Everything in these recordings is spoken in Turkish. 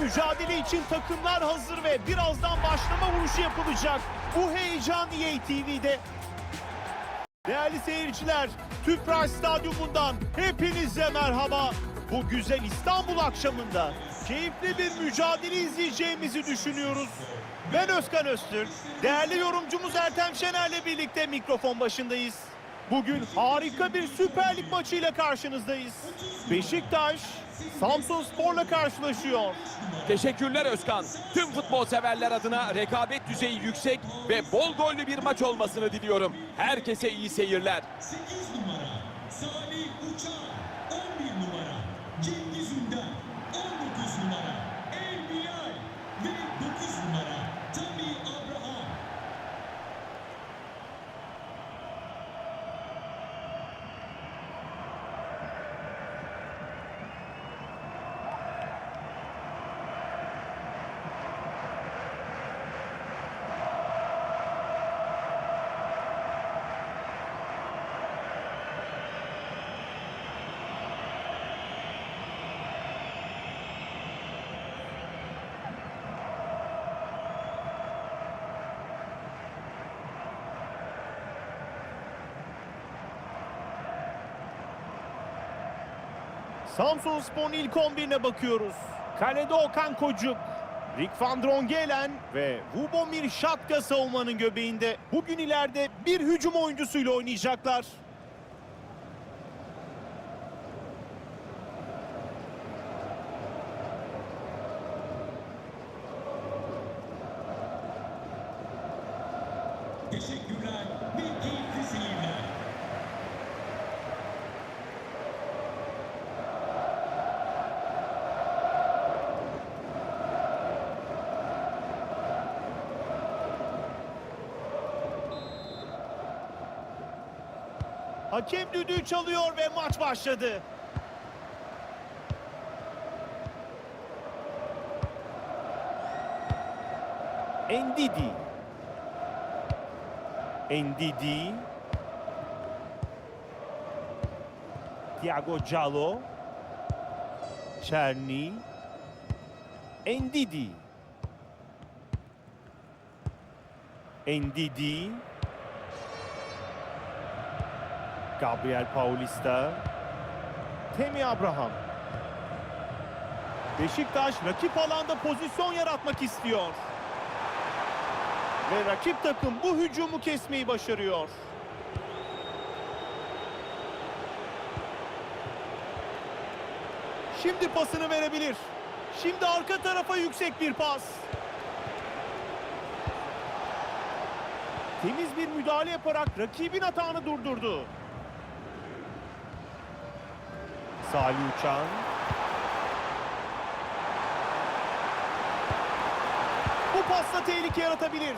mücadele için takımlar hazır ve birazdan başlama vuruşu yapılacak. Bu heyecan EA TV'de. Değerli seyirciler, Tüpraş Stadyumundan hepinize merhaba. Bu güzel İstanbul akşamında keyifli bir mücadele izleyeceğimizi düşünüyoruz. Ben Özkan Öztürk, değerli yorumcumuz Ertem Şener'le birlikte mikrofon başındayız. Bugün harika bir Süper Lig maçıyla karşınızdayız. Beşiktaş, Samsun Spor'la karşılaşıyor. Teşekkürler Özkan. Tüm futbol severler adına rekabet düzeyi yüksek ve bol gollü bir maç olmasını diliyorum. Herkese iyi seyirler. 8 numara Salih Uçar 11 numara Cengiz Ünder Samsun Spor'un ilk 11'ine bakıyoruz. Kalede Okan Kocuk, Rick van Drongelen ve Wubomir Şatka savunmanın göbeğinde. Bugün ileride bir hücum oyuncusuyla oynayacaklar. Hakem düdüğü çalıyor ve maç başladı. Endidi. Endidi. Thiago Giallo. Çerni. Endidi. Endidi. Gabriel Paulista. Temi Abraham. Beşiktaş rakip alanda pozisyon yaratmak istiyor. Ve rakip takım bu hücumu kesmeyi başarıyor. Şimdi pasını verebilir. Şimdi arka tarafa yüksek bir pas. Temiz bir müdahale yaparak rakibin atağını durdurdu. Salih Uçan. Bu pasla tehlike yaratabilir.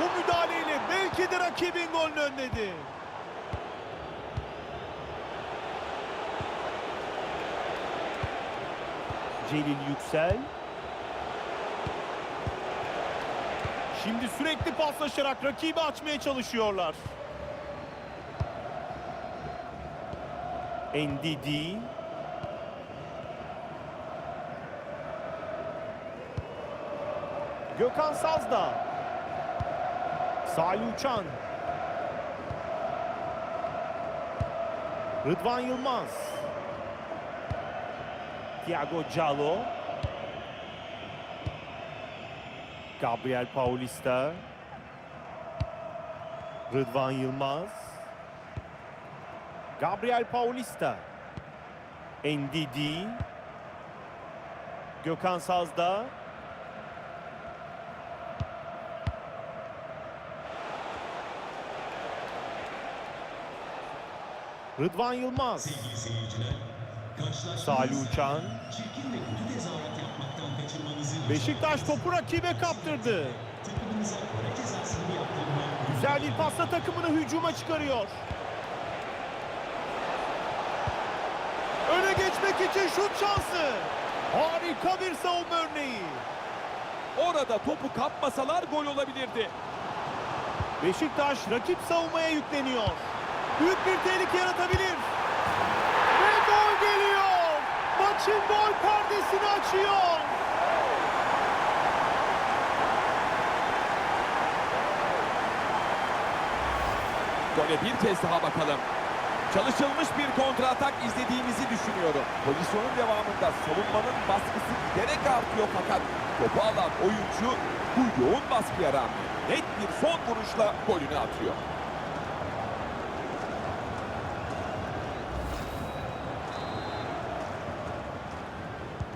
Bu müdahaleyle belki de rakibin golünü önledi. Celil Yüksel. Şimdi sürekli paslaşarak rakibi açmaya çalışıyorlar. Ndidi. Gökhan Sazda. Salih Uçan. Rıdvan Yılmaz. Thiago Giallo. Gabriel Paulista. Rıdvan Yılmaz. Gabriel Paulista. Ndidi. Gökhan Sazda. Rıdvan Yılmaz. Salih Uçan. Beşiktaş topu rakibe kaptırdı. Güzel bir pasla takımını hücuma çıkarıyor. Geçmek için şut şansı. Harika bir savunma örneği. Orada topu kapmasalar gol olabilirdi. Beşiktaş rakip savunmaya yükleniyor. Büyük bir tehlike yaratabilir. Ve gol geliyor. Maçı için gol perdesini açıyor. Gole bir kez daha bakalım. Çalışılmış bir kontratak izlediğimizi düşünüyorum. Pozisyonun devamında savunmanın baskısı giderek artıyor fakat topu alan oyuncu bu yoğun baskıya rağmen net bir son vuruşla golünü atıyor.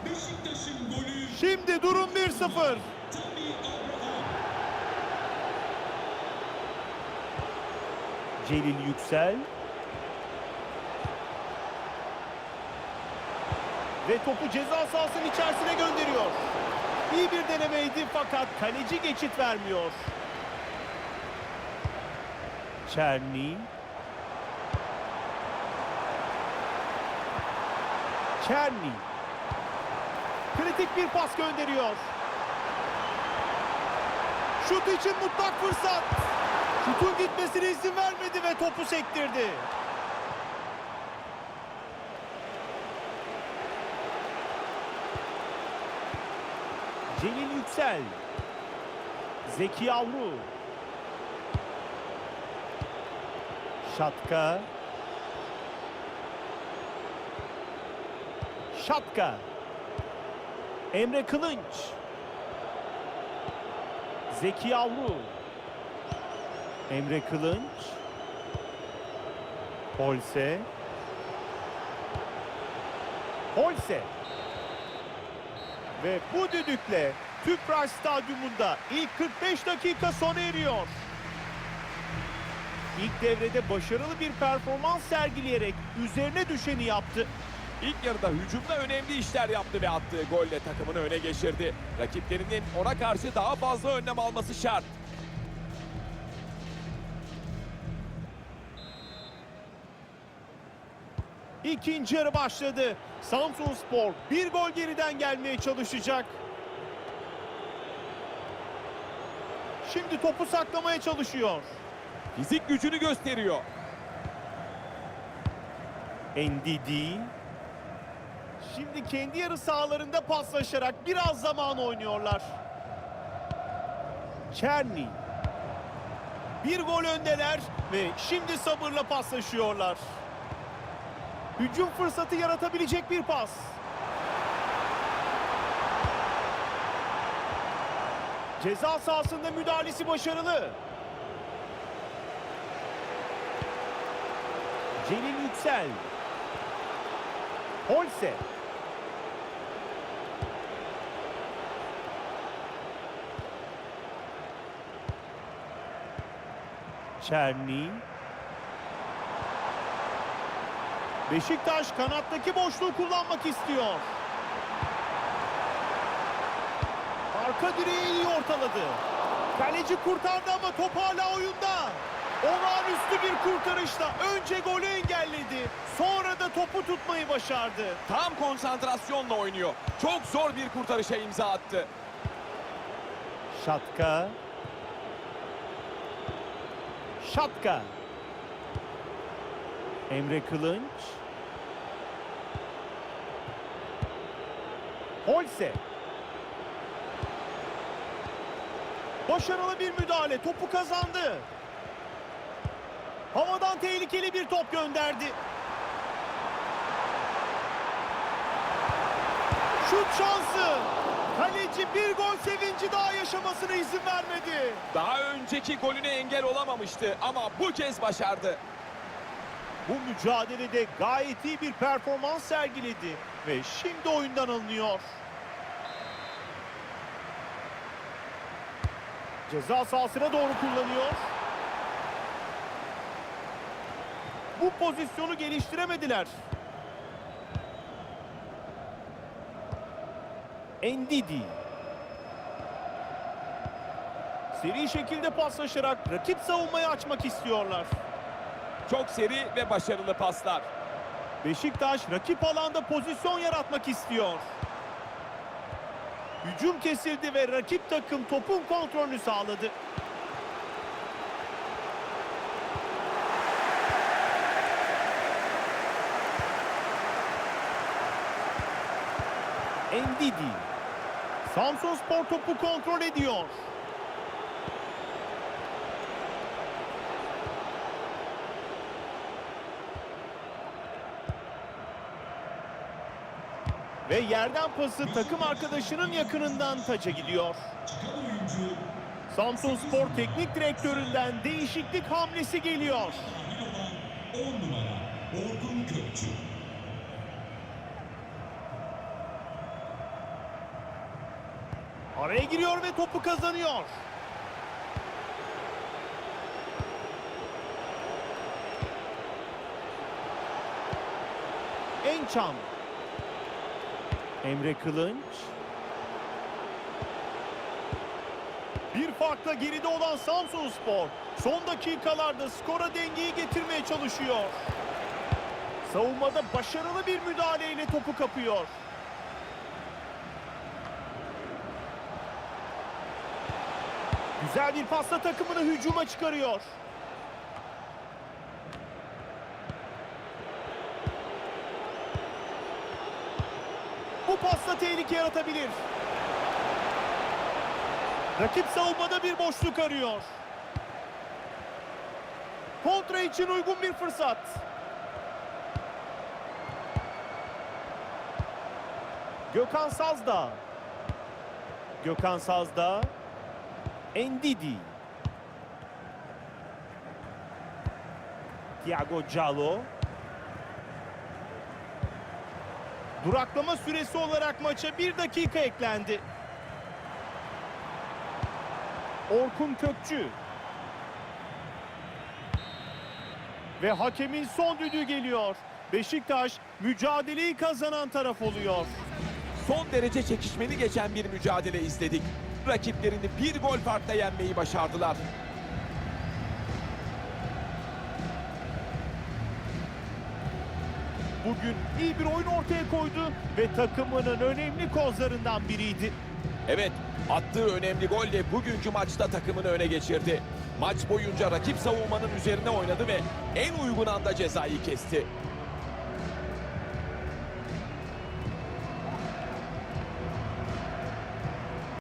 Beşiktaş'ın golü Şimdi durum 1-0. Tammy Abraham. Celil Yüksel. Ve topu ceza sahasının içerisine gönderiyor. İyi bir denemeydi fakat kaleci geçit vermiyor. Çerni. Çerni. Kritik bir pas gönderiyor. Şut için mutlak fırsat. Şutun gitmesine izin vermedi ve topu sektirdi. Celil Yüksel. Zeki Yavru. Şatka. Şatka. Emre Kılınç. Zeki Yavru. Emre Kılınç. Holse. Holse. Ve bu düdükle Tüpraş Stadyumunda ilk 45 dakika sona eriyor. İlk devrede başarılı bir performans sergileyerek üzerine düşeni yaptı. İlk yarıda hücumda önemli işler yaptı ve attığı golle takımını öne geçirdi. Rakiplerinin ona karşı daha fazla önlem alması şart. İkinci yarı başladı. Samsun Spor bir gol geriden gelmeye çalışacak. Şimdi topu saklamaya çalışıyor. Fizik gücünü gösteriyor. Ndidi. Şimdi kendi yarı sahalarında paslaşarak biraz zaman oynuyorlar. Çerni. Bir gol öndeler ve şimdi sabırla paslaşıyorlar. Hücum fırsatı yaratabilecek bir pas. Ceza sahasında müdahalesi başarılı. Celil Yüksel. Holse. Çerni. Beşiktaş kanattaki boşluğu kullanmak istiyor. Arka direği iyi ortaladı. Kaleci kurtardı ama top hala oyunda. Olağanüstü bir kurtarışla önce golü engelledi. Sonra da topu tutmayı başardı. Tam konsantrasyonla oynuyor. Çok zor bir kurtarışa imza attı. Şatka. Şatka. Emre Kılınç. Holse. Başarılı bir müdahale. Topu kazandı. Havadan tehlikeli bir top gönderdi. Şut şansı. Kaleci bir gol sevinci daha yaşamasına izin vermedi. Daha önceki golüne engel olamamıştı ama bu kez başardı. Bu mücadelede gayet iyi bir performans sergiledi ve şimdi oyundan alınıyor. Ceza sahasına doğru kullanıyor. Bu pozisyonu geliştiremediler. Endidi. Seri şekilde paslaşarak rakip savunmayı açmak istiyorlar. Çok seri ve başarılı paslar. Beşiktaş rakip alanda pozisyon yaratmak istiyor. Hücum kesildi ve rakip takım topun kontrolünü sağladı. Endidi. Samsun Spor topu kontrol ediyor. Ve yerden pası takım arkadaşının yakınından taça gidiyor. Samsun Spor Teknik Direktöründen değişiklik hamlesi geliyor. dahil olan 10 numara Orkun Kökçü. Araya giriyor ve topu kazanıyor. Ençam. Emre Kılınç. Bir farkla geride olan Samsun Spor son dakikalarda skora dengeyi getirmeye çalışıyor. Savunmada başarılı bir müdahaleyle topu kapıyor. Güzel bir pasla takımını hücuma çıkarıyor. Bu pasla tehlike yaratabilir. Rakip savunmada bir boşluk arıyor. Kontra için uygun bir fırsat. Gökhan Sazda. Gökhan Sazda. Endidi. Thiago Giallo. Duraklama süresi olarak maça bir dakika eklendi. Orkun Kökçü. Ve hakemin son düdüğü geliyor. Beşiktaş mücadeleyi kazanan taraf oluyor. Son derece çekişmeli geçen bir mücadele izledik. Rakiplerini bir gol farkla yenmeyi başardılar. Bugün iyi bir oyun ortaya koydu ve takımının önemli kozlarından biriydi. Evet, attığı önemli golle bugünkü maçta takımını öne geçirdi. Maç boyunca rakip savunmanın üzerine oynadı ve en uygun anda cezayı kesti.